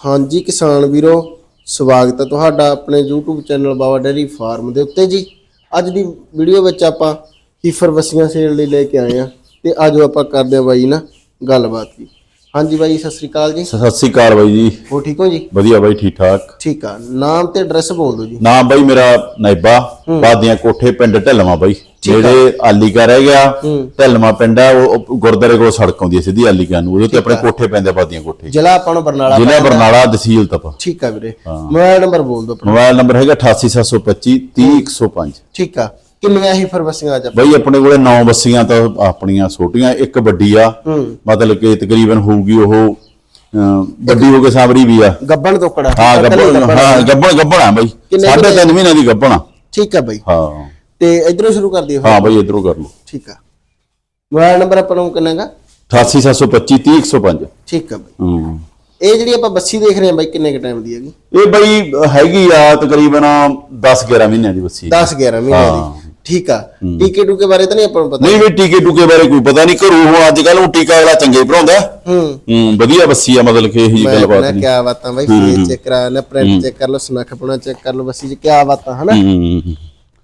ਹਾਂਜੀ ਕਿਸਾਨ ਵੀਰੋ ਸਵਾਗਤ ਹੈ ਤੁਹਾਡਾ ਆਪਣੇ YouTube channel Baba dairy farm ਦੇ ਉੱਤੇ ਜੀ। ਅੱਜ ਦੀ ਵੀਡੀਓ ਵਿੱਚ ਆਪਾਂ ਹੀਫਰ ਵਸੀਆਂ ਸੇਲ ਲਈ ਲੈ ਕੇ ਆਏ ਆ ਤੇ ਆਜੋ ਆਪਾਂ ਕਰਦੇ ਆ ਬਾਈ ਨਾ ਗੱਲਬਾਤ ਜੀ ਹਾਂਜੀ ਬਾਈ ਸਤਿ ਸ੍ਰੀ ਅਕਾਲ ਜੀ। ਸਤਿ ਸ੍ਰੀ ਅਕਾਲ ਬਾਈ ਜੀ। ਹੋ ਠੀਕ ਹੋ ਜੀ? ਵਧੀਆ ਬਾਈ ਠੀਕ ਠਾਕ। ਠੀਕ ਆ। ਨਾਮ ਤੇ ਐਡਰੈਸ ਬੋਲ ਦਿਓ ਜੀ। ਨਾਮ ਬਾਈ ਮੇਰਾ ਨਾਇਬਾ ਬਾਦੀਆਂ ਕੋਠੇ ਪਿੰਡ ਢਲਵਾ ਬਾਈ। ਜਿਹੜੇ ਆਲੀਕਾ ਰਹਿ ਗਿਆ ਢਲਵਾ ਪਿੰਡ ਆ ਉਹ ਗੁਰਦਾਰੇ ਕੋਲ ਸੜਕ ਆਉਂਦੀ ਹੈ ਸਿੱਧੀ ਆਲੀਕਾ ਨੂੰ। ਉਹਦੇ ਤੇ ਆਪਣੇ ਕੋਠੇ ਪੈਂਦੇ ਆ ਬਾਦੀਆਂ ਕੋਠੇ। ਜ਼ਿਲ੍ਹਾ ਆਪਾਂ ਨੂੰ ਬਰਨਾਲਾ ਜ਼ਿਲ੍ਹਾ ਬਰਨਾਲਾ ਤਹਿਸੀਲ ਤਪ। ਠੀਕ ਆ ਵੀਰੇ। ਮੋਬਾਈਲ ਨੰਬਰ ਬੋਲ ਦਿਓ ਆਪਣਾ। ਮੋਬਾਈਲ ਨੰਬਰ ਹੈਗਾ 88725 30105 ਠੀਕ ਆ। ਕਿੰਨੀਆਂ ਹੀਫਰ ਵਸੀਆਂ ਅੱਜ? ਬਾਈ ਆਪਣੇ ਕੋਲੇ 9 ਬੱਸੀਆਂ ਤਾਂ ਆਪਣੀਆਂ ਛੋਟੀਆਂ ਇੱਕ ਵੱਡੀ ਆ। ਹੂੰ। ਮਤਲਬ ਕਿ ਤਕਰੀਬਨ ਹੋਊਗੀ ਉਹ ਵੱਡੀ ਹੋ ਕੇ ਸਾਵਰੀ ਵੀ ਆ। ਗੱਬਣ ਤੋਕੜਾ। ਹਾਂ ਗੱਬਣ। ਹਾਂ ਗੱਬਣ ਗੱਬਣ ਆ ਬਾਈ। ਕਿੰਨੇ ਸਾਢੇ ਤਿੰਨ ਮਹੀਨਿਆਂ ਦੀ ਗੱਬਣ ਆ। ਠੀਕ ਆ ਬਾਈ। ਹਾਂ। ਤੇ ਇਧਰੋਂ ਸ਼ੁਰੂ ਕਰ ਦਈਏ ਫਿਰ। ਹਾਂ ਬਾਈ ਇਧਰੋਂ ਕਰ ਲਓ। ਠੀਕ ਆ। ਮੋਬਾਈਲ ਨੰਬਰ ਆਪਾਂ ਨੂੰ ਕਿੰਨਾ ਗਾ? 88725 30105 ਠੀਕ ਆ ਬਾਈ। ਹੂੰ। ਇਹ ਜਿਹੜੀ ਆਪਾਂ ਬੱਸੀ ਦੇਖ ਰਹੇ ਹਾਂ ਬਾਈ ਕਿੰਨੇ ਕ ਟਾਈਮ ਦੀ ਹੈਗੀ? ਇਹ ਬਈ ਹੈਗੀ ਆ ਤਕਰੀਬਨ 10 11 ਮਹੀਨਿਆਂ ਦੀ ਬੱਸੀ। 10 11 ਮਹੀਨੇ ਹਾਂ। ਦੀ ਠੀਕ ਆ। ਟੀਕੇ ਟੂਕੇ ਬਾਰੇ ਤਾਂ ਨਹੀਂ ਆਪਾਂ ਨੂੰ ਪਤਾ। ਨਹੀਂ ਵੀ ਟੀਕੇ ਟੂਕੇ ਬਾਰੇ ਕੋਈ ਪਤਾ ਨਹੀਂ। ਘਰੋਂ ਉਹ ਅੱਜ ਕੱਲ ਉਹ ਟੀਕਾ ਵਾਲਾ ਚੰਗੇ ਭਰਾਉਂਦਾ। ਹੂੰ। ਹੂੰ ਵਧੀਆ ਬੱਸੀ ਆ ਮਤਲਬ ਕਿ ਇਹ ਜੀ ਗੱਲਬਾਤ ਨਹੀਂ। ਕੀ ਬਾਤਾਂ ਬਾਈ ਫੇਸ ਚੈੱਕ ਕਰਾ ਲੈ ਪ੍ਰਿੰਟ ਚੈੱਕ ਕਰ ਲਓ ਸਨੱਖ ਪੁਣਾ ਚੈੱਕ ਕਰ ਲਓ ਬੱਸੀ ਚ ਕੀ ਬਾਤਾਂ ਹਨਾ? ਹੂੰ।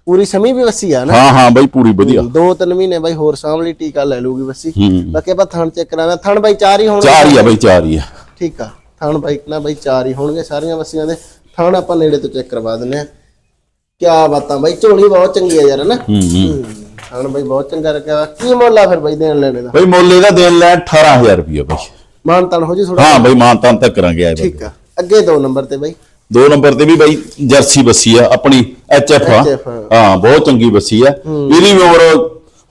ਪੂਰੀ ਸਮੀ ਵੀ ਬੱਸੀ ਆ ਨਾ। ਹਾਂ ਹਾਂ ਬਈ ਪੂਰੀ ਵਧੀਆ। ਦੋ ਤਿੰਨ ਮਹੀਨੇ ਬਾਈ ਹੋਰ ਸਾਂਭ ਲਈ ਟੀਕਾ ਲੈ ਲੂਗੀ ਹੂੰ। ਬਾਕੀ ਆਪਾਂ ਥਣ ਚੈੱਕ ਕਰਾਣਾ ਥਣ ਬਾਈ ਚਾਰ ਹੀ ਹੋਣਗੇ। ਚਾਰ ਹੀ ਆ ਬਈ ਚਾਰ ਹੀ ਆ। ਠੀਕ ਆ। ਥਣ ਬਾਈ ਨਾ ਬਾਈ ਚਾਰ ਹੀ ਹੋਣਗੇ ਸਾਰੀਆਂ ਬੱਸੀਆਂ ਦੇ। ਥਣ ਆਪਾਂ ਨੇੜੇ ਤੋਂ ਚੈੱਕ ਕਰਵਾ ਦਿੰਨੇ ਆ। ਕੀ ਬਾਤਾਂ ਬਾਈ ਝੋਲੀ ਬਹੁਤ ਚੰਗੀ ਆ ਯਾਰ ਨਾ? ਹੂੰ ਹੂੰ। ਥਣ ਬਾਈ ਬਹੁਤ ਚੰਗਾ ਰੱਖਿਆ। ਕੀ ਮੁੱਲ ਆ ਫਿਰ ਬਾਈ ਦੇਣ ਲੈਣੇ ਦਾ? ਬਈ ਮੁੱਲ ਇਹਦਾ ਦੇਣ ਲੈ 18000 ਰੁਪਏ ਬਈ। ਮਾਨ ਤਨ ਹੋ ਜੀ ਥੋੜਾ ਹਾਂ ਬਈ ਮਾਨਤਾਂ ਤੱਕ ਕਰਾਂਗੇ ਆਏ ਬਈ ਠੀਕ ਆ। ਅੱਗੇ ਦੋ ਨੰਬਰ ਤੇ ਬਾਈ। ਦੋ ਨੰਬਰ ਤੇ ਵੀ ਬਾਈ ਜਰਸੀ ਬੱਸੀ ਆ ਆਪਣੀ ਐਚਐਫ ਆ। HF ਆ। ਹਾਂ ਬਹੁਤ ਚੰਗੀ ਬੱਸੀ ਆ। ਇਹਦੀ ਵੀ ਉਮਰ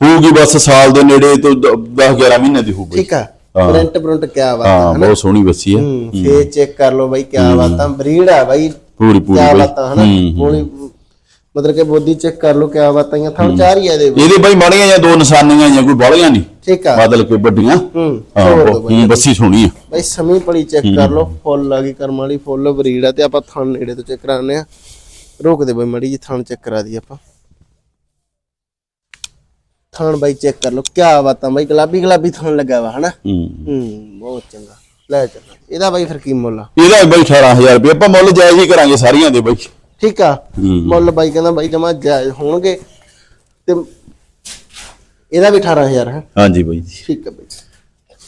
ਹੋਊਗੀ ਬਸ ਸਾਲ ਦੇ ਨੇੜੇ ਤੋਂ 10 11 ਮਹੀਨੇ ਦੀ ਹੋਊਗੀ। ਠੀਕ ਆ। ਹਾਂ। ਪ੍ਰਿੰਟ ਪ੍ਰਿੰਟ ਕੀ ਬਾਤਾਂ ਹਾਂ ਬਹੁਤ ਸੋਹਣੀ ਬੱਸੀ ਆ। ਹੂੰ ਫੇਸ ਚੈੱਕ ਕਰ ਲਓ ਬਾਈ ਕੀ ਬਾਤਾਂ ਬਰੀਡ ਆ ਬਾਈ। ਪੂਰੀ ਪੂਰੀ ਕੀ ਬਾਈ। ਬਾਤਾਂ ਹਨਾ? ਹੂੰ, ਹੂੰ। ਬੋਲੀ ਮਤਲਬ ਕਿ ਬੋਦੀ ਚੈੱਕ ਕਰ ਲਓ ਕੀ ਬਾਤਾਂ ਆ ਥਣ ਚਾਰ ਹੀ ਆ ਇਹਦੇ ਵਿੱਚ। ਇਹਦੇ ਬਾਈ ਮਾੜੀਆਂ ਜਾਂ ਦੋ ਨਿਸ਼ਾਨੀਆਂ ਜਾਂ ਕੋਈ ਬਾਲੀਆਂ ਨਹੀਂ। ਠੀਕ ਆ। ਮਤਲਬ ਕਿ ਵੱਡੀਆਂ? ਹੂੰ ਬੱਸੀ ਸੋਹਣੀ ਆ। ਬਾਈ ਸਮੀ ਪੜੀ ਚੈੱਕ ਕਰ ਲਓ ਫੁੱਲ ਆ ਗਈ ਕਰਮ ਵਾਲੀ ਫੁੱਲ ਬਰੀਡ ਆ ਤੇ ਆਪਾਂ ਥਣ ਨੇੜੇ ਤੋਂ ਚੈੱਕ ਕਰਾਉਂਦੇ ਆ। ਰੋਕ ਦੇ ਬਾਈ ਮੜੀ ਜੀ ਥਣ ਚੈੱਕ ਕਰਾ ਦੀ ਆਪਾਂ। ਥਣ ਬਾਈ ਚੈੱਕ ਕਰ ਲਓ ਕੀ ਬਾਤਾਂ ਬਾਈ ਗੁਲਾਬੀ ਗੁਲਾਬੀ ਥਣ ਲੱਗਾ ਵਾ ਹਨਾ? ਹੂੰ। ਹੂੰ ਬਹੁਤ ਚੰਗਾ। ਲੈ ਚੱਲ ਇਹਦਾ ਬਾਈ ਫਿਰ ਕੀ ਮੁੱਲ ਆ? ਇਹਦਾ ਬਾਈ 18000 ਰੁਪਏ ਆਪਾਂ ਮੁੱਲ ਜਾਇਜ਼ ਹੀ ਕਰਾਂਗੇ ਸਾਰੀਆਂ ਦੇ ਬਾਈ। ਠੀਕ ਆ ਮੁੱਲ ਬਾਈ ਕਹਿੰਦਾ ਬਾਈ ਜਮਾ ਜਾਇਜ਼ ਹੋਣਗੇ। ਤੇ ਇਹਦਾ ਵੀ 18000 ਹੈ। ਹਾਂਜੀ ਬਾਈ ਜੀ। ਠੀਕ ਆ ਬਾਈ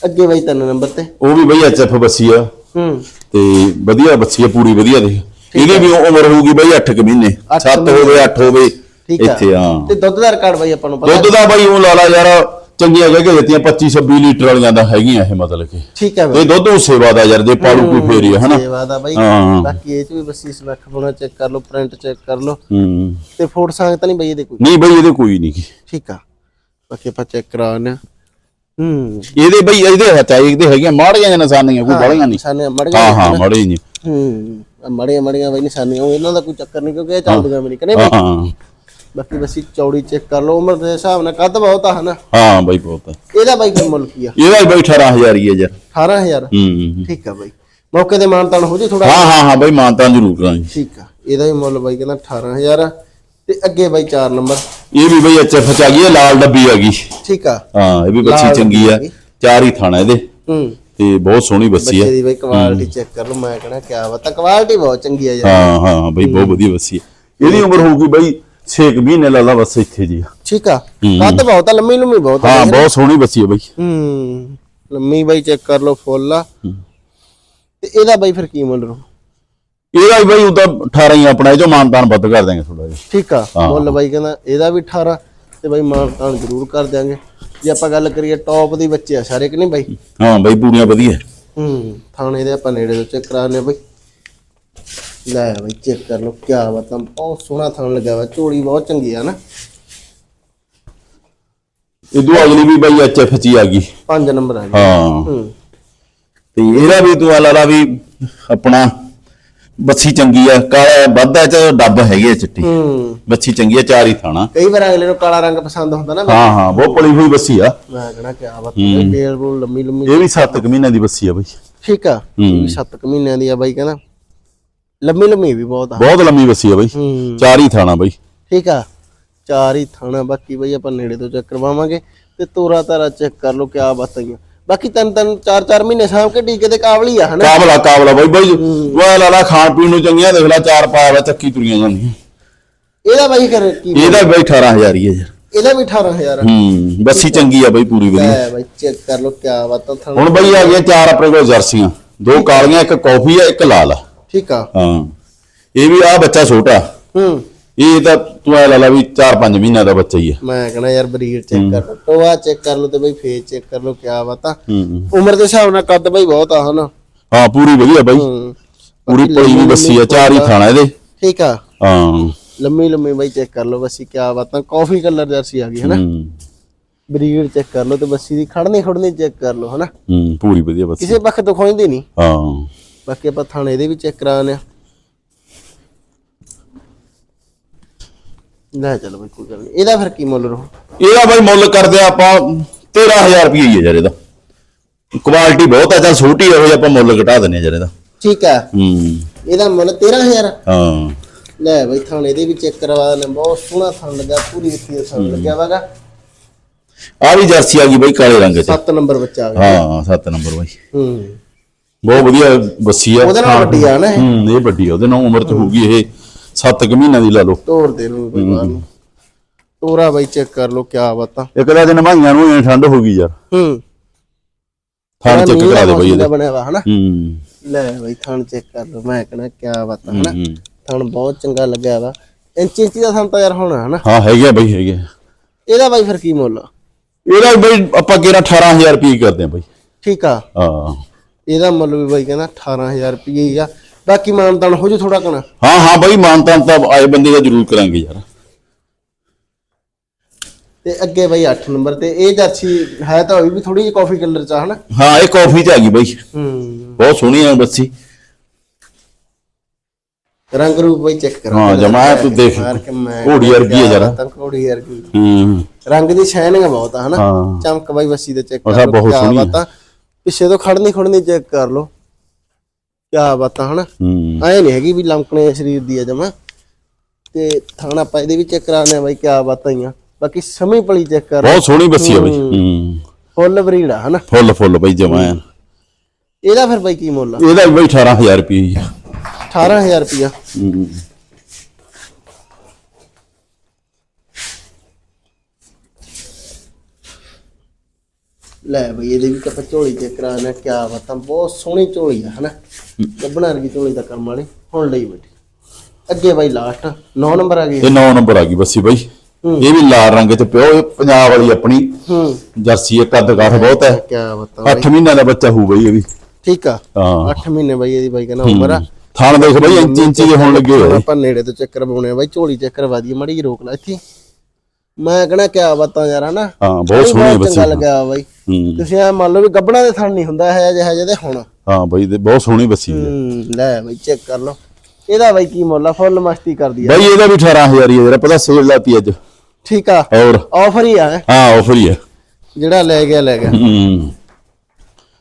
ਅੱਗੇ ਬਾਈ ਤਿੰਨ ਨੰਬਰ ਤੇ। ਉਹ ਵੀ ਬਾਈ ਐਚਐਫ ਬੱਸੀ ਆ। ਹੂੰ। ਤੇ ਵਧੀਆ ਬੱਸੀ ਆ ਪੂਰੀ ਵਧੀਆ ਦੇ ਇਹਦੀ ਵੀ ਉਮਰ ਹੋਊਗੀ ਬਾਈ 8 ਕੁ ਮਹੀਨੇ। ਅੱਠ 7 ਹੋਵੇ 8 ਹੋਵੇ ਇੱਥੇ ਹਾਂ। ਤੇ ਦੁੱਧ ਦਾ ਰਿਕਾਰਡ ਬਾਈ ਆਪਾਂ ਨੂੰ ਪਤਾ ਦੁੱਧ ਦਾ ਬਾਈ ਉਹ ਲਾ ਲਾ ਯਾਰ ਚੰਗੀਆਂ ਜਗ੍ਹਾ ਦਿੱਤੀਆਂ 25 26 ਲੀਟਰ ਵਾਲੀਆਂ ਦਾ ਹੈਗੀਆਂ ਇਹ ਮਤਲਬ ਕਿ। ਠੀਕ ਬਾਈ। ਤੇ ਦੁੱਧ ਉਸੇ ਵਾਦਾ ਯਾਰ ਜੇ ਪਾਲੂ ਕੋਈ ਫੇਰੀ ਆ ਹਨਾ? ਸੇਵਾ ਦਾ ਬਾਈ। ਹਾਂ। ਬਾਕੀ ਇਹ ਚ ਵੀ ਬਸ ਲੱਖ ਬਣਾ ਚੈੱਕ ਕਰ ਲਓ ਪ੍ਰਿੰਟ ਚੈੱਕ ਕਰ ਲਓ। ਹੂੰ। ਤੇ ਫੋਟ ਸੰਗ ਤਾਂ ਨਹੀਂ ਬਾਈ ਇਹਦੇ ਕੋਈ? ਨਹੀਂ ਬਾਈ ਇਹਦੇ ਕੋਈ ਨਹੀਂ। ਠੀਕ ਆ। ਬਾਕੀ ਆਪਾਂ ਚੈੱਕ ਕਰਾਉਣੇ ਹੂੰ। ਇਹਦੇ ਬਈ ਇਹਦੇ ਹਚਾਈ ਦੇ ਹੈਗੀਆਂ ਮਾੜੀਆਂ ਜਿਹੀਆਂ ਨਿਸ਼ਾਨੀਆਂ ਕੋਈ ਬਾਲੀਆਂ ਨਹੀਂ। ਨਿਸ਼ਾਨੇ ਮੜ ਹਾਂ ਗਏ ਹਾਂ ਮਾੜੀ ਨਹੀਂ ਹੂੰ ਮੜੀਆਂ ਮੜੀਆਂ ਬਾਈ ਨਿਸ਼ਾਨੀਆਂ। ਉਹ ਇਹਨਾਂ ਦਾ ਕੋਈ ਚੱਕਰ ਨਹੀਂ ਕਿਉਂਕਿ ਇਹ ਚੱਲਦੀਆਂ ਵੀ ਨਹੀਂ ਕਨੇ ਹਾਂ ਬਾਈ? ਹਾਂ ਬਾਕੀ ਬਸ ਇਹ ਚੌੜੀ ਚੈੱਕ ਕਰ ਲਓ ਉਮਰ ਦੇ ਹਿਸਾਬ ਨਾਲ ਕੱਦ ਬਹੁਤ ਆ ਹਨਾ? ਹਾਂ ਬਾਈ ਬਹੁਤ ਆ। ਇਹਦਾ ਬਾਈ ਕੀ ਮੁੱਲ ਕੀ ਆ? ਇਹਦਾ ਬਾਈ 18000 ਹੀ ਹੈ ਯਾਰ 18000 ਹੂੰ ਹੂੰ। ਠੀਕ ਆ ਬਾਈ। ਮੌਕੇ ਤੇ ਮਾਨਤਾਨ ਹੋ ਜੇ ਥੋੜਾ ਹਾਂ ਹਾਂ ਹਾਂ ਬਾਈ ਮਾਨਤਾਂ ਜ਼ਰੂਰ ਕਰਾਂਗੇ। ਠੀਕ ਆ। ਇਹਦਾ ਵੀ ਮੁੱਲ ਬਾਈ ਕਹਿੰਦਾ 18000 ਆ। ਤੇ ਅੱਗੇ ਬਾਈ 4 ਨੰਬਰ। ਇਹ ਵੀ ਬਈ ਐਚਐਫ ਚ ਆ ਗਈ ਹੈ ਲਾਲ ਡੱਬੀ ਆ ਗਈ ਠੀਕ ਆ। ਹਾਂ ਇਹ ਵੀ ਲਾਲ ਬੱਚੀ ਚੰਗੀ ਆ। ਡੱਬੀ। ਚਾਰ ਹੀ ਥਾਣਾ ਇਹਦੇ। ਹੂੰ। ਤੇ ਬਹੁਤ ਸੋਹਣੀ ਬੱਸੀ ਬੱਚੇ ਆ। ਦੀ ਬਾਈ ਕੁਆਲਿਟੀ ਚੈੱਕ ਕਰ ਲਓ ਮੈਂ ਕਹਣਾ ਕਿਆ ਬਤਾ ਕੁਆਲਿਟੀ ਬਹੁਤ ਚੰਗੀ ਆ ਯਾਰ। ਹਾਂ ਹਾਂ ਬਈ ਬਹੁਤ ਵਧੀਆ ਬੱਸੀ ਆ। ਇਹਦੀ ਉਮਰ ਹੋਊਗੀ ਬਈ 6 ਮਹੀਨੇ ਲਾ ਲਾ ਬਸ ਇੱਥੇ ਜੀ ਆ। ਠੀਕ ਆ। ਕੱਦ ਬਹੁਤ ਆ ਲੰਮੀ ਲੰਮੀ ਬਹੁਤ ਆ ਹਾਂ ਬਹੁਤ ਸੋਹਣੀ ਬੱਸੀ ਆ ਬਈ। ਹੂੰ। ਲੰਮੀ ਬਾਈ ਚੈੱਕ ਕਰ ਲਓ ਫੁੱਲ ਆ। ਤੇ ਇਹਦਾ ਬਾਈ ਫਿਰ ਕੀ ਮੁੱਲ ਰੂ? ਇਹਦਾ ਵੀ ਬਈ ਉਹ ਤਾਂ 18 ਹੀ ਆਪਣਾ ਇਹ ਜੋ ਮਾਨਤਾਨ ਵੱਧ ਕਰ ਦਾਂਗੇ ਥੋੜਾ ਜਿਹਾ। ਠੀਕ ਆ ਹਾਂ। ਮੁੱਲ ਬਾਈ ਕਹਿੰਦਾ ਇਹਦਾ ਵੀ 18 ਤੇ ਬਾਈ ਮਾਨਤਾਨ ਜ਼ਰੂਰ ਕਰ ਦਿਆਂਗੇ। ਜੇ ਆਪਾਂ ਗੱਲ ਕਰੀਏ ਟੌਪ ਦੀ ਬੱਚੇ ਆ ਸਾਰੇ ਕਿ ਨਹੀਂ ਬਾਈ? ਹਾਂ ਬਈ ਪੂਰੀਆਂ ਵਧੀਆ। ਹੂੰ ਥਾਣੇ ਦੇ ਆਪਾਂ ਨੇੜੇ ਤੋਂ ਚੈੱਕ ਕਰਾਣੇ ਬਾਈ। ਲੈ ਬਾਈ ਚੈੱਕ ਕਰ ਲਓ ਕੀ ਬਤਾ ਬਹੁਤ ਸੋਹਣਾ ਥਾਣ ਲੱਗਾ ਵਾ ਝੋਲੀ ਬਹੁਤ ਚੰਗੀ ਆ ਨਾ। ਇਦੋਂ ਅਗਲੀ ਵੀ ਬਈ ਐਚਐਫ ਚ ਹੀ ਆ ਗਈ। ਪੰਜ ਨੰਬਰ ਆ ਜੀ ਹਾਂ। ਹੂੰ। ਤੇ ਇਹਦਾ ਵੀ ਤੂੰ ਆਲਾ ਲਾ ਵੀ ਆਪਣਾ ਬੱਸੀ ਚੰਗੀ ਆ ਕਾਲਾ ਵੱਧਾ ਚ ਡੱਬ ਹੈਗੇ ਆ ਚਿੱਟੀ। ਹੂੰ। ਬੱਸੀ ਚੰਗੀ ਆ ਚਾਰ ਹੀ ਥਾਣਾ। ਕਈ ਵਾਰ ਅਗਲੇ ਨੂੰ ਕਾਲਾ ਰੰਗ ਪਸੰਦ ਹੁੰਦਾ ਨਾ। ਹਾਂ ਹਾਂ ਬਹੁਤ ਪਲੀ ਹੋਈ ਬੱਸੀ ਆ। ਮੈਂ ਕਹਣਾ ਕਿ ਆ ਬਤਾ ਡੇਲ ਬੋਲ ਲੰਮੀ ਲੰਮੀ। ਇਹ ਵੀ 7 ਮਹੀਨਿਆਂ ਦੀ ਬੱਸੀ ਆ ਬਈ। ਠੀਕ ਆ। ਇਹ ਵੀ 7 ਮਹੀਨਿਆਂ ਦੀ ਆ ਬਾਈ ਕਹਿੰਦਾ। ਲੰਮੀ ਲੰਮੀ ਵੀ ਬਹੁਤ ਆ। ਬਹੁਤ ਲੰਮੀ ਬੱਸੀ ਆ ਬਈ। ਹੂੰ। ਚਾਰ ਹੀ ਥਾਣਾ ਬਈ। ਠੀਕ ਆ। ਚਾਰ ਹੀ ਥਾਣਾ ਬਾਕੀ ਬਈ ਆਪਾਂ ਨੇੜੇ ਤੋਂ ਚੈੱਕ ਕਰਵਾਵਾਂਗੇ। ਤੇ ਤੋਰਾ ਤਾਰਾ ਚੈੱਕ ਕਰ ਲਓ ਕਿਆ ਬਤਾਈਆਂ ਬਾਕੀ ਤਿੰਨ ਤਿੰਨ ਚਾਰ ਚਾਰ ਮਹੀਨੇ ਸਾਂਭ ਕੇ ਟੀਕੇ ਤੇ ਕਾਬਲੀ ਆ ਹਨਾ? ਕਾਬਲਾ ਕਾਬਲਾ ਬਾਈ ਬਾਈ ਉਹ ਲਾਲਾ ਖਾਣ ਪੀਣ ਨੂੰ ਚੰਗੀਆਂ ਦੇਖ ਲੈ ਚਾਰ ਪਾਇਆ ਵਾ ਚੱਕੀ ਤੁਰੀਆਂ ਜਾਂਦੀਆਂ। ਇਹਦਾ ਬਾਈ ਕਰ ਕੀ ਇਹਦਾ ਬਾਈ 18000 ਹੀ ਹੈ ਯਾਰ। ਇਹਦਾ ਵੀ 18000 ਹੂੰ ਬੱਸੀ ਚੰਗੀ ਆ ਬਾਈ ਪੂਰੀ ਵਧੀਆ। ਲੈ ਬਾਈ ਚੈੱਕ ਕਰ ਲਓ ਕੀ ਬਾਤ ਆ ਥਣ ਹੁਣ ਬਾਈ ਆ ਗਏ ਚਾਰ ਆਪਣੇ ਕੋਲ ਜਰਸੀਆਂ। ਦੋ ਕਾਲੀਆਂ ਇੱਕ ਕਾਫੀ ਆ ਇੱਕ ਲਾਲ ਆ। ਠੀਕ ਆ। ਹਾਂ। ਇਹ ਵੀ ਆ ਬੱਚਾ ਛੋਟਾ। ਹੂੰ। ਇਹ ਤਾਂ ਤੂੰ ਐ ਲਾ ਲਾ ਵੀ 4-5 ਮਹੀਨਿਆਂ ਦਾ ਬੱਚਾ ਹੀ ਆ। ਮੈਂ ਕਹਣਾ ਯਾਰ ਬਰੀਡ ਚੈੱਕ ਕਰ ਲਓ ਟੋਆ ਚੈੱਕ ਕਰ ਲਓ ਤੇ ਬਾਈ ਫੇਸ ਚੈੱਕ ਕਰ ਲਓ ਕੀ ਬਾਤ ਉਮਰ ਦੇ ਹਿਸਾਬ ਨਾਲ ਕੱਦ ਬਾਈ ਬਹੁਤ ਆ ਹਨਾ। ਹਾਂ ਪੂਰੀ ਵਧੀਆ ਬਾਈ। ਪੂਰੀ ਪਲੀ ਵੀ ਬੱਸੀ ਆ ਚਾਰ ਹੀ ਥਾਣਾ ਇਹਦੇ। ਠੀਕ ਆ। ਹਾਂ। ਲੰਮੀ ਲੰਮੀ ਬਾਈ ਚੈੱਕ ਕਰ ਲਓ ਬੱਸੀ ਕੀ ਬਾਤ ਆ ਕਾਫੀ ਕਲਰ ਜਰਸੀ ਆ ਗਈ ਹਨਾ। ਬਰੀਡ ਚੈੱਕ ਕਰ ਲਓ ਤੇ ਬੱਸੀ ਦੀ ਖੜਨੀ ਖੜਨੀ ਚੈੱਕ ਕਰ ਲਓ ਹਨਾ। ਹੂੰ ਪੂਰੀ ਵਧੀਆ ਬੱਸੀ। ਕਿਸੇ ਪੱਖ ਤੋਂ ਨਹੀਂ ਹਾਂ। ਬਾਕੀ ਆਪਾਂ ਥਾਣੇ ਇਹਦੇ ਵੀ ਚੈੱਕ ਕਰਾਉਣੇ ਆ ਲੈ ਚਲੋ ਬਈ ਕੋਈ ਗੱਲ ਨਹੀਂ ਇਹਦਾ ਫਿਰ ਕੀ ਮੁੱਲ ਰਹੂ? ਇਹਦਾ ਬਾਈ ਮੁੱਲ ਕਰਦੇ ਆ ਆਪਾਂ 13000 ਰੁਪਏ ਹੀ ਹੈ ਯਾਰ ਇਹਦਾ। ਕੁਆਲਿਟੀ ਬਹੁਤ ਆ ਚੱਲ ਛੋਟੀ ਇਹੋ ਜਿਹਾ ਆਪਾਂ ਮੁੱਲ ਘਟਾ ਦਿੰਨੇ ਯਾਰ ਇਹਦਾ। ਠੀਕ ਆ ਹੂੰ। ਇਹਦਾ ਮੁੱਲ 13000 ਹਾਂ। ਲੈ ਬਈ ਥਾਣੇ ਇਹਦੇ ਵੀ ਚੈੱਕ ਕਰਵਾ ਦਿੰਦੇ ਬਹੁਤ ਸੋਹਣਾ ਥਣ ਲੱਗਾ ਪੂਰੀ ਦਾ ਥਣ ਲੱਗਿਆ ਵਾਗਾ। ਆ ਵੀ ਜਰਸੀ ਆ ਗਈ ਬਾਈ ਕਾਲੇ ਰੰਗ ਚ। 7 ਨੰਬਰ ਬੱਚਾ ਆ ਗਿਆ ਹਾਂ 7 ਨੰਬਰ ਬਾਈ। ਹੂੰ। ਬਹੁਤ ਵਧੀਆ ਬੱਸੀ ਆ। ਉਹਦੇ ਨਾਲ ਵੱਡੀ ਆ ਨਾ ਇਹ। ਹੂੰ ਇਹ ਵੱਡੀ ਆ। ਉਹਦੇ ਨਾਲ ਉਮਰ ਚ ਹੋਊਗੀ ਇਹ। 7 ਕੁ ਮਹੀਨਿਆਂ ਦੀ ਲਾ ਲਓ। ਤੋੜ ਦੇ ਨੂੰ ਬਈ ਬਾਹਰ ਨੂੰ ਤੋਰਾ ਬਈ ਚੈੱਕ ਕਰ ਲਓ ਕੀ ਬਾਤਾਂ ਇੱਕ ਦਾ ਦਿਨ ਮਾਈਆਂ ਨੂੰ ਐਂ ਠੰਡ ਹੋ ਗਈ ਯਾਰ। ਹੂੰ। ਥਾਣ ਚੈੱਕ ਕਰਾ ਦੇ ਬਾਈ ਇਹਦਾ। ਬਣਿਆ ਵਾ ਹਨਾ? ਹੂੰ। ਲੈ ਬਈ ਥਣ ਚੈੱਕ ਕਰ ਲਓ ਮੈਂ ਕਹਿੰਦਾ ਕੀ ਬਾਤਾਂ ਹਨਾ? ਥਣ ਬਹੁਤ ਚੰਗਾ ਲੱਗਿਆ ਵਾ। ਇੰਚੀ ਇੰਚੀ ਦਾ ਥਣ ਤਾਂ ਯਾਰ ਹੋਣਾ ਹਨਾ? ਹਾਂ ਹੈਗੇ ਬਾਈ ਹੈਗੇ। ਇਹਦਾ ਬਾਈ ਫਿਰ ਕੀ ਮੁੱਲ? ਇਹਦਾ ਬਾਈ ਆਪਾਂ ਕਿਹੜਾ 18000 ਰੁਪਏ ਕਰਦੇ ਆ ਬਾਈ। ਠੀਕ ਆ। ਹਾਂ। ਇਹਦਾ ਮੁੱਲ ਵੀ ਬਾਈ ਕਹਿੰਦਾ 18000 ਰੁਪਏ ਹੀ ਆ। ਬਾਕੀ ਮਾਨਤਾਨ ਹੋ ਜੂ ਥੋੜਾ ਕਣਾ ਹਾਂ ਹਾਂ ਬਾਈ ਮਾਨਤਾਂ ਤਾਂ ਆਏ ਬੰਦੇ ਦਾ ਜ਼ਰੂਰ ਕਰਾਂਗੇ ਯਾਰ। ਤੇ ਅੱਗੇ ਬਾਈ 8 ਨੰਬਰ ਤੇ ਇਹ ਜਰਸੀ ਹੈ ਤਾਂ ਹੋਈ ਵੀ ਥੋੜੀ ਜਿਹੀ ਕਾਫੀ ਕਲਰ ਚ ਆ ਹਨਾ? ਹਾਂ ਇਹ ਕਾਫੀ ਤੇ ਆ ਗਈ ਬਾਈ। ਹੂੰ। ਬਹੁਤ ਸੋਹਣੀ ਆ ਬੱਸੀ ਰੰਗ ਰੂਪ ਬਾਈ ਚੈੱਕ ਕਰਾ। ਹਾਂ, ਜਮਾਂ ਤੂੰ ਦੇਖ। ਘੋੜੀ ਵਰਗੀ ਆ ਜਰਾ। ਤਾਂ ਘੋੜੀ ਵਰਗੀ। ਹੂੰ। ਰੰਗ ਦੀ ਸ਼ਾਈਨਿੰਗ ਬਹੁਤ ਆ ਹਨਾ? ਹਾਂ। ਚਮਕ ਬਾਈ ਵਸੀ ਦੇ ਚੈੱਕ ਕਰ ਬਹੁਤ ਸੋਹਣੀ ਆ। ਪਿੱਛੇ ਤੋਂ ਖੜਨੀ ਖੜਨੀ ਚੈੱਕ ਕਰ ਲਓ। ਕੀ ਬਾਤਾਂ ਹਨਾ? ਹੂੰ। ਐ ਨਹੀਂ ਹੈਗੀ ਵੀ ਲੰਕਣੇ ਸਰੀਰ ਦੀ ਆ ਜਮਾ। ਤੇ ਥਾਣਾ ਆਪਾਂ ਇਹਦੇ ਵੀ ਚੈੱਕ ਕਰਾਣੇ ਬਾਈ ਕੀ ਬਾਤਾਂ ਹੀ ਆ ਬਾਕੀ ਸਮੀ ਪਲੀ ਚੈੱਕ ਕਰ ਬਹੁਤ ਸੋਹਣੀ ਬੱਸੀ ਆ ਬਾਈ। ਹੂੰ। ਫੁੱਲ ਬਰੀਡ ਆ ਹਨਾ? ਫੁੱਲ ਫੁੱਲ ਬਾਈ ਜਮਾ ਐਨ। ਇਹਦਾ ਫਿਰ ਬਾਈ ਕੀ ਮੁੱਲ ਆ? ਇਹਦਾ ਵੀ ਬਾਈ 18000 ਰੁਪਏ ਹੀ ਆ 18000 ਰੁਪਿਆ ਹੂੰ। ਲੈ ਬਈ ਇਹਦੇ ਵੀ ਆਪਾਂ ਝੋਲੀ ਚੈੱਕ ਕਰਾਣਾ ਕੀ ਬਾਤਾਂ ਬਹੁਤ ਸੋਹਣੀ ਝੋਲੀ ਆ ਹਨਾ? ਗੱਬਣਾ ਵਰਗੀ ਝੋਲੀ ਦਾ ਕੰਮ ਵਾਲੀ ਹੁਣ ਲਈ ਬੈਠੀ। ਅੱਗੇ ਬਾਈ ਲਾਸਟ 9 ਨੰਬਰ ਆ ਗਈ ਇਹ 9 ਨੰਬਰ ਆ ਗਈ ਬੱਸੀ ਬਾਈ। ਇਹ ਵੀ ਲਾਲ ਰੰਗ ਚ ਪਿਓ ਇਹ ਪੰਜਾਬ ਵਾਲੀ ਆਪਣੀ। ਜਰਸੀ ਇੱਕ ਕੱਦ ਕਾਠ ਬਹੁਤ ਹੈ। ਕੀ ਬਾਤਾਂ 8 ਮਹੀਨਿਆਂ ਦਾ ਬੱਚਾ ਹੋਊ ਬਾਈ ਇਹ ਵੀ। ਠੀਕ ਆ। ਹਾਂ। 8 ਮਹੀਨੇ ਬਾਈ ਇਹਦੀ ਬਾਈ ਕਹਿੰਦਾ ਉਮਰ ਆ। ਥਾਣ ਦੇਖ ਬਾਈ ਇੰਚ ਇੰਚ ਦੇ ਹੋਣ ਲੱਗੇ ਹੋਏ। ਆਪਾਂ ਨੇੜੇ ਤੋਂ ਚੱਕਰ ਪਾਉਣੇ ਆ ਬਾਈ ਝੋਲੀ ਚੱਕਰ ਦਈਏ ਮੜੀ ਰੋਕ ਲੈ ਇੱਥੇ। ਮੈਂ ਕਹਣਾ ਕੀ ਬਾਤਾਂ ਯਾਰ ਹਨਾ? ਹਾਂ ਬਹੁਤ ਸੋਹਣੀ ਬੱਚੀ ਚੰਗਾ ਲੱਗਿਆ ਬਾਈ। ਤੁਸੀਂ ਆ ਮੰਨ ਲਓ ਵੀ ਗੱਬਣਾ ਦੇ ਥਣ ਨਹੀਂ ਹੁੰਦਾ ਹੈ ਜਿਹਾ ਜਿਹਦੇ ਹੁਣ। ਹਾਂ ਬਾਈ ਤੇ ਬਹੁਤ ਸੋਹਣੀ ਬੱਸੀ ਹੈ। ਹੂੰ ਲੈ ਬਾਈ ਚੈੱਕ ਕਰ ਲਓ। ਇਹਦਾ ਬਾਈ ਕੀ ਮੁੱਲ ਆ? ਫੁੱਲ ਮਸਤੀ ਕਰਦੀ ਆ। ਬਾਈ ਇਹਦਾ ਵੀ 18000 ਹੀ ਹੈ ਜਰਾ ਪਤਾ ਸੇਲ ਲਾਤੀ ਅੱਜ। ਠੀਕ ਆ। ਹੋਰ। ਆਫਰ ਹੀ ਆ। ਹਾਂ ਆਫਰ ਹੀ ਹੈ ਜਿਹੜਾ ਲੈ ਗਿਆ ਲੈ ਗਿਆ। ਹੂੰ।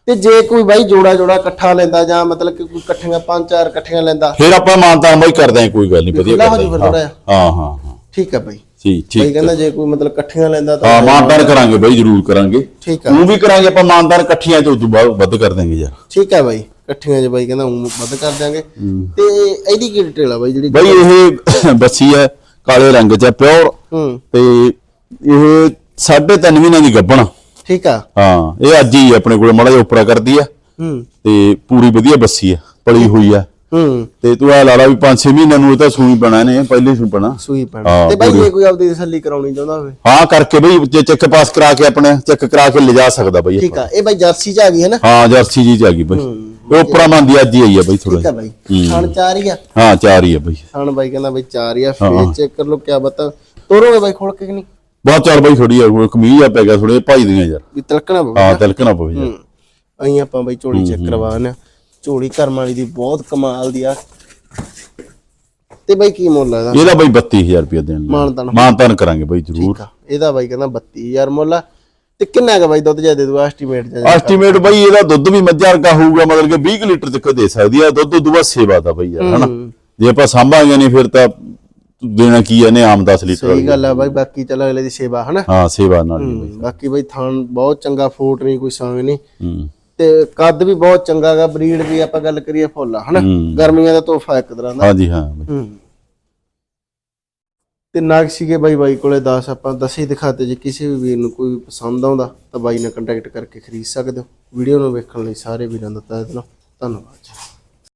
ਤੇ ਜੇ ਕੋਈ ਬਾਈ ਜੋੜਾ ਜੋੜਾ ਇਕੱਠਾ ਲੈਂਦਾ ਜਾਂ ਮਤਲਬ ਕਿ ਕੋਈ ਇਕੱਠੀਆਂ ਪੰਜ ਚਾਰ ਇਕੱਠੀਆਂ ਲੈਂਦਾ। ਫਿਰ ਆਪਾਂ ਮਾਨਤਾ ਬਾਈ ਕਰਦੇ ਹਾਂ ਕੋਈ ਗੱਲ ਨਹੀਂ ਵਧੀਆ ਖੁੱਲਾ ਹੋ ਕਰਦੇ ਜੂ ਫਿਰ ਹਾਂ ਥੋੜ੍ਹਾ ਜਿਹਾ। ਹਾਂ ਹਾਂ। ਹਾਂ ਠੀਕ ਆ ਬਾਈ। ਬਾਈ ਠੀਕ ਕਹਿੰਦਾ ਜੇ ਕੋਈ ਮਤਲਬ ਇਕੱਠੀਆਂ ਲੈਂਦਾ ਹਾਂ ਤਾਂ ਮਾਨਤਾਨ ਕਰਾਂਗੇ ਬਾਈ ਜ਼ਰੂਰ ਕਰਾਂਗੇ। ਠੀਕ ਆ। ਤੂੰ ਵੀ ਕਰਾਂਗੇ ਆਪਾਂ ਮਾਨਤਾਨ ਇਕੱਠੀਆਂ ਚ ਉਦੋਂ ਬਾਅਦ ਵੱਧ ਕਰ ਦਾਂਗੇ ਯਾਰ। ਠੀਕ ਆ ਬਾਈ ਇਕੱਠੀਆਂ ਜੇ ਬਾਈ ਕਹਿੰਦਾ ਊਂ ਵੱਧ ਕਰ ਦਿਆਂਗੇ। ਤੇ ਇਹਦੀ ਕੀ ਡਿਟੇਲ ਆ ਬਾਈ ਜਿਹੜੀ ਬਾਈ ਇਹ ਬੱਸੀ ਹੈ ਕਾਲੇ ਰੰਗ ਚ ਪਿਓਰ ਹੂੰ। ਤੇ ਇਹ 3.5 ਮਹੀਨਿਆਂ ਦੀ ਗੱਭਣ। ਠੀਕ ਆ। ਹਾਂ ਇਹ ਅੱਜ ਹੀ ਆਪਣੇ ਕੋਲੇ ਮਾੜਾ ਜਿਹਾ ਉਪਰਾ ਕਰਦੀ ਆ। ਹੂੰ। ਤੇ ਪੂਰੀ ਵਧੀਆ ਬੱਸੀ ਆ ਪਲੀ ਹੋਈ ਆ। ਹੂੰ। ਤੇ ਤੂੰ ਆ ਲਾ ਲਾ ਵੀ 5-6 ਮਹੀਨਿਆਂ ਨੂੰ ਇਹ ਤਾਂ ਸੂਈ ਪੈਣਾ ਨੇ ਪਹਿਲੇ ਸੂ ਪੈਣਾ ਸੂਈ ਪੈਣਾ ਹਾਂ, ਤੇ ਬਾਈ। ਜੇ ਕੋਈ ਆਪਦੀ ਤਸੱਲੀ ਕਰਾਉਣੀ ਚਾਹੁੰਦਾ ਹੋਵੇ। ਹਾਂ ਕਰਕੇ ਬਈ ਜੇ ਚੈੱਕ ਪਾਸ ਕਰਾ ਕੇ ਆਪਣੇ ਚੈੱਕ ਕਰਾ ਕੇ ਲਿਜਾ ਸਕਦਾ ਬਈ ਠੀਕ ਆ। ਇਹ ਬਾਈ ਜਰਸੀ ਚ ਆ ਗਈ ਹੈ ਨਾ ਹਾਂ ਜਰਸੀ ਜੀ ਚ ਆ ਗਈ ਬਈ। ਉਹ ਉਪਰਾ ਮੰਦੀ ਅੱਜ ਹੀ ਆਈ ਆ ਬਈ ਥੋੜਾ ਠੀਕ ਆ ਬਾਈ। ਥਣ ਚਾਰ ਹੀ ਆ? ਹਾਂ ਚਾਰ ਹੀ ਆ ਬਈ। ਥਣ ਬਾਈ ਕਹਿੰਦਾ ਬਾਈ ਚਾਰ ਹੀ ਆ। ਫੇਰ ਚੈੱਕ ਕਰ ਲੋ ਕਿਆ ਬਤਾ। ਤੋਰੋਗੇ ਬਾਈ ਖੋਲ ਕੇ ਕਿ ਨਹੀਂ? ਬਹੁਤ ਚਾਰ ਬਈ ਥੋੜੀ ਆ ਕੋਈ ਕਮੀਜ਼ ਆ ਪੈ ਗਿਆ ਥੋੜੇ ਭਾਈ ਦੀਆਂ ਯਾਰ। ਵੀ ਤਲਕਣਾ ਪਵੇ ਹਾਂ ਤਿਲਕਣਾ ਪਵੇ ਯਾਰ। ਅਹੀਂ ਆਪਾਂ ਬਾਈ ਝੋਲੀ ਚੈੱਕ ਕਰਵਾਉਣਾ ਝੋਲੀ ਕਰਮ ਵਾਲੀ ਦੀ ਬਹੁਤ ਕਮਾਲ ਦੀ ਆ। ਤੇ ਬਾਈ ਕੀ ਮੁੱਲ ਆ ਇਹਦਾ? ਇਹਦਾ ਬਈ 32000 ਰੁਪਏ ਦੇਣ ਲੱਗੇ। ਮਾਨਤਾਨ ਮਾਨਤਾਨ ਕਰਾਂਗੇ ਬਈ ਜ਼ਰੂਰ। ਠੀਕ ਆ। ਇਹਦਾ ਬਾਈ ਕਹਿੰਦਾ 32000 ਮੁੱਲ ਆ। ਤੇ ਕਿੰਨਾ ਕੁ ਬਾਈ ਦੁੱਧ ਜਾ ਦੇ ਦੂ ਐਸਟੀਮੇਟ ਜਾ ਐਸਟੀਮੇਟ ਬਈ ਇਹਦਾ ਦੁੱਧ ਵੀ ਮੱਝਾਂ ਵਰਗਾ ਹੋਊਗਾ ਮਤਲਬ ਕਿ 20 ਕੁ ਲੀਟਰ ਤੱਕ ਦੇ ਸਕਦੀ ਆ। ਦੁੱਧ ਦੁਆ ਸੇਵਾ ਦਾ ਬਈ ਯਾਰ ਹਨਾ? ਜੇ ਆਪਾਂ ਸਾਂਭਾਂਗੇ ਨਹੀਂ ਫਿਰ ਤਾਂ ਦੇਣਾ ਕੀ ਹੈ ਨੇ ਆਮ 10 ਲੀਟਰ ਸਹੀ ਗੱਲ ਆ ਬਾਈ ਬਾਕੀ ਚੱਲ ਅਗਲੇ ਦੀ ਸੇਵਾ ਹਨਾ? ਹਾਂ ਸੇਵਾ ਨਾਲ ਬਾਕੀ ਬਾਈ ਥਾਨ ਬਹੁਤ ਚੰਗਾ ਫੋਟ ਨਹੀਂ ਕੋਈ ਸੰਗ ਨਹੀਂ। ਹੂੰ। ਤੇ ਕੱਦ ਵੀ ਬਹੁਤ ਚੰਗਾ ਗਾ ਬਰੀਡ ਵੀ ਆਪਾਂ ਗੱਲ ਕਰੀਏ ਫੁੱਲ ਆ ਹਨਾ? ਹੂੰ। ਗਰਮੀਆਂ ਦਾ ਤੋਹਫਾ ਇੱਕ ਤਰ੍ਹਾਂ ਦਾ। ਹਾਂਜੀ ਹਾਂ ਬਾਈ। ਹੂੰ। ਤੇ ਨਾਗ ਸੀਗੇ ਬਾਈ ਬਾਈ ਕੋਲੇ 10 ਆਪਾਂ ਦਸੇ ਦਿਖਾਤੇ ਜੇ ਕਿਸੇ ਵੀ ਵੀਰ ਨੂੰ ਕੋਈ ਪਸੰਦ ਆਉਂਦਾ ਤਾਂ ਬਾਈ ਨਾਲ ਕੰਟੈਕਟ ਕਰਕੇ ਖਰੀਦ ਸਕਦੇ ਹੋ। ਵੀਡੀਓ ਨੂੰ ਵੇਖਣ ਲਈ ਸਾਰੇ ਵੀਰਾਂ ਦਾ ਤਹਿ ਦਿਲੋਂ ਧੰਨਵਾਦ ਜੀ।